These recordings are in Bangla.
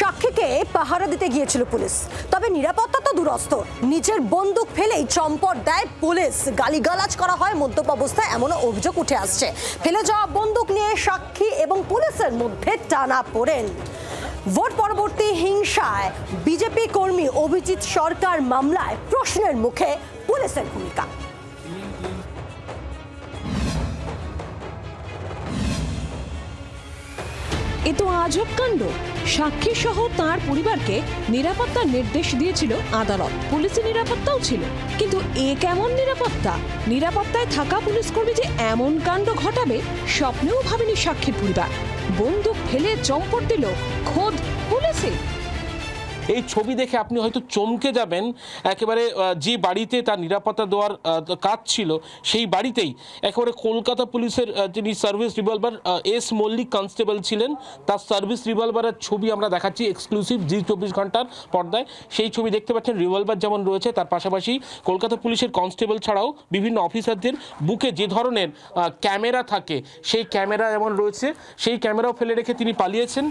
সাক্ষীকে পাহারা দিতে গিয়েছিল পুলিশ। তবে নিরাপত্তা তো দুরস্ত। নিজের বন্দুক ফেলেই চম্পট দেয় পুলিশ। গালিগালাজ করা হয় মদ্যপ অবস্থায়, এমনও অভিযোগ উঠে আসছে। ফেলে যাওয়া বন্দুক নিয়ে সাক্ষী এবং পুলিশের মধ্যে টানা পড়েন। ভোট পরবর্তী হিংসায় বিজেপি কর্মী অভিজিৎ সরকার মামলায় প্রশ্নের মুখে পুলিশের ভূমিকা। এ তো আজব কাণ্ড। সাক্ষী সহ তার পরিবারকে নিরাপত্তার নির্দেশ দিয়েছিল আদালত। পুলিশি নিরাপত্তাও ছিল। কিন্তু এ কেমন নিরাপত্তা? নিরাপত্তায় থাকা পুলিশ কর্মী যে এমন কাণ্ড ঘটাবে, স্বপ্নেও ভাবেনি সাক্ষীর পরিবার। বন্দুক ফেলে চম্পট দিল খোদ পুলিশে। এই ছবি দেখে আপনি হয়তো চমকে যাবেন। একেবারে যে বাড়িতে তার নিরাপত্তা দেওয়ার কাজ ছিল, সেই বাড়িতেই। একেবারে কলকাতা পুলিশের যিনি service revolver S Mallick constable ছিলেন, তার সার্ভিস রিভলভারের ছবি আমরা দেখাচ্ছি এক্সক্লুসিভ জি চব্বিশ ঘণ্টার পর্দায়। সেই ছবি দেখতে পাচ্ছেন রিভলভার যেমন রয়েছে, তার পাশাপাশি কলকাতা পুলিশের কনস্টেবল ছাড়াও বিভিন্ন অফিসারদের বুকে যে ধরনের ক্যামেরা থাকে, সেই ক্যামেরা যেমন রয়েছে, সেই ক্যামেরাও ফেলে রেখে তিনি পালিয়েছেন।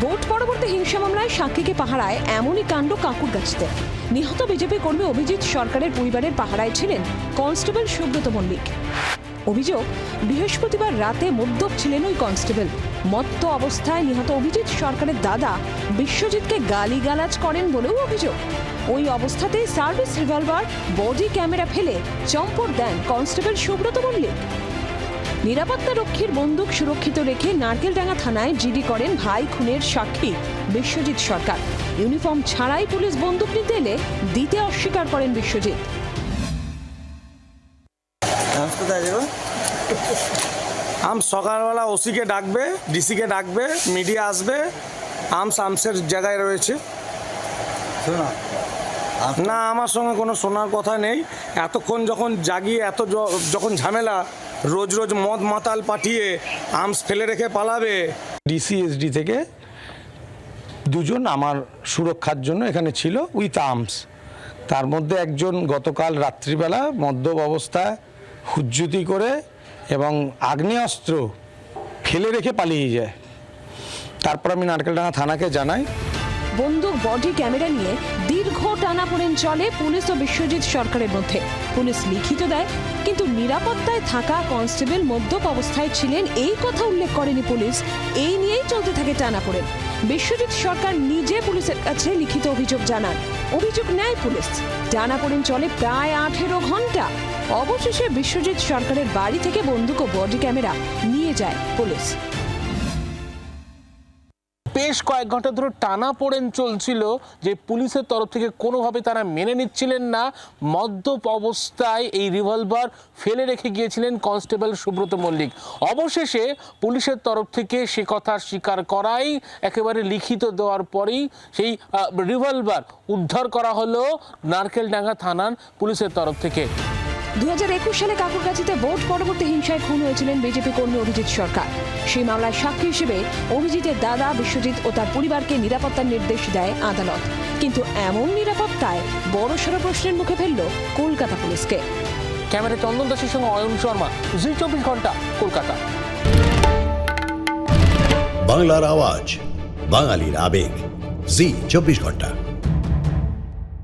ভোট পরবর্তী হিংসা মামলায় সাক্ষীকে পাহারায় এমনই কাণ্ড কাকুর গাছিতে। নিহত বিজেপি কর্মী অভিজিৎ সরকারের পরিবারের পাহারায় ছিলেন কনস্টেবল সুব্রত মল্লিক। অভিযোগ, বৃহস্পতিবার রাতে মদ্যপ ছিলেন ওই কনস্টেবল। মত্ত অবস্থায় নিহত অভিজিৎ সরকারের দাদা বিশ্বজিৎকে গালিগালাজ করেন বলেও অভিযোগ। ওই অবস্থাতেই সার্ভিস রিভলভার, বডি ক্যামেরা ফেলে চম্পট দেন কনস্টেবল সুব্রত মল্লিক। নিরাপত্তা রক্ষীর বন্দুক সুরক্ষিত রেখে নারকেলডাঙ্গা থানায় জিডি করেন ভাই খুনের সাক্ষী বিশ্বজিৎ সরকার। ইউনিফর্ম ছাড়াই পুলিশ বন্দুক নিতে এলে দিতে অস্বীকার করেন বিশ্বজিৎ। আম সকালবেলা ওসিকে ডাকবে ডিসিকে ডাকবে মিডিয়া আসবে আমস আমসের জায়গায় রয়েছে। না আমার সঙ্গে কোনো শোনার কথা নেই। এতক্ষণ যখন জাগিয়ে এত যখন ঝামেলা রোজ রোজ মদ মাতাল পাঠিয়ে আমস ফেলে রেখে পালাবে। ডিসিএসডি থেকে দুজন আমার সুরক্ষার জন্য এখানে ছিল উইথ আর্মস তার মধ্যে একজন গতকাল রাত্রিবেলা মদ্যপ অবস্থায় হুজ্জুতি করে এবং আগ্নেয়াস্ত্র ফেলে রেখে পালিয়ে যায়। তারপর আমি নারকেলডাঙ্গা থানাকে জানাই। বন্দুক বডি ক্যামেরা নিয়ে টানাপোড়েন চলে পুলিশ ও বিশ্বজিৎ সরকারের মধ্যে। পুলিশ লিখিত দেয়, কিন্তু নিরাপত্তায় থাকা কনস্টেবল মদ্যপ অবস্থায় ছিলেন এই কথা উল্লেখ করেনি পুলিশ। এই নিয়েই চলতে থাকে টানাপোড়েন। বিশ্বজিৎ সরকার নিজে পুলিশের কাছে লিখিত অভিযোগ জানান। অভিযোগ নেয় পুলিশ। টানাপোড়েন চলে প্রায় আঠেরো ঘণ্টা। অবশেষে বিশ্বজিৎ সরকারের বাড়ি থেকে বন্দুক ও বডি ক্যামেরা নিয়ে যায় পুলিশ। বেশ কয়েক ঘণ্টা ধরে টানা পড়েন চলছিল যে পুলিশের তরফ থেকে কোনোভাবে তারা মেনে নিচ্ছিলেন না। মদ্যপ অবস্থায় এই রিভলভার ফেলে রেখে গিয়েছিলেন কনস্টেবল সুব্রত মল্লিক। অবশেষে পুলিশের তরফ থেকে সে কথা স্বীকার করাই একেবারে লিখিত দেওয়ার পরেই সেই রিভলভার উদ্ধার করা হলো নারকেলডাঙ্গা থানার পুলিশের তরফ থেকে। দু হাজার একুশ সালে কাকুরগাছিতে ভোট পরবর্তী হিংসায় খুন হয়েছিলেন বিজেপি কর্মী অভিজিৎ সরকার। সেই মামলায় সাক্ষী হিসেবে অভিজিতের দাদা বিশ্বজিৎ ও তার পরিবারকে নিরাপত্তার নির্দেশ দেয় আদালত। কিন্তু এমন নিরাপত্তায় বড় বড়সড় প্রশ্নের মুখে ফেলল কলকাতা পুলিশকে। ক্যামেরা চন্দন দাসের সঙ্গে অয়ন শর্মা জি চব্বিশ ঘণ্টা কলকাতা। বাংলার আওয়াজ বাঙালির আবেগ জি চব্বিশ ঘণ্টা।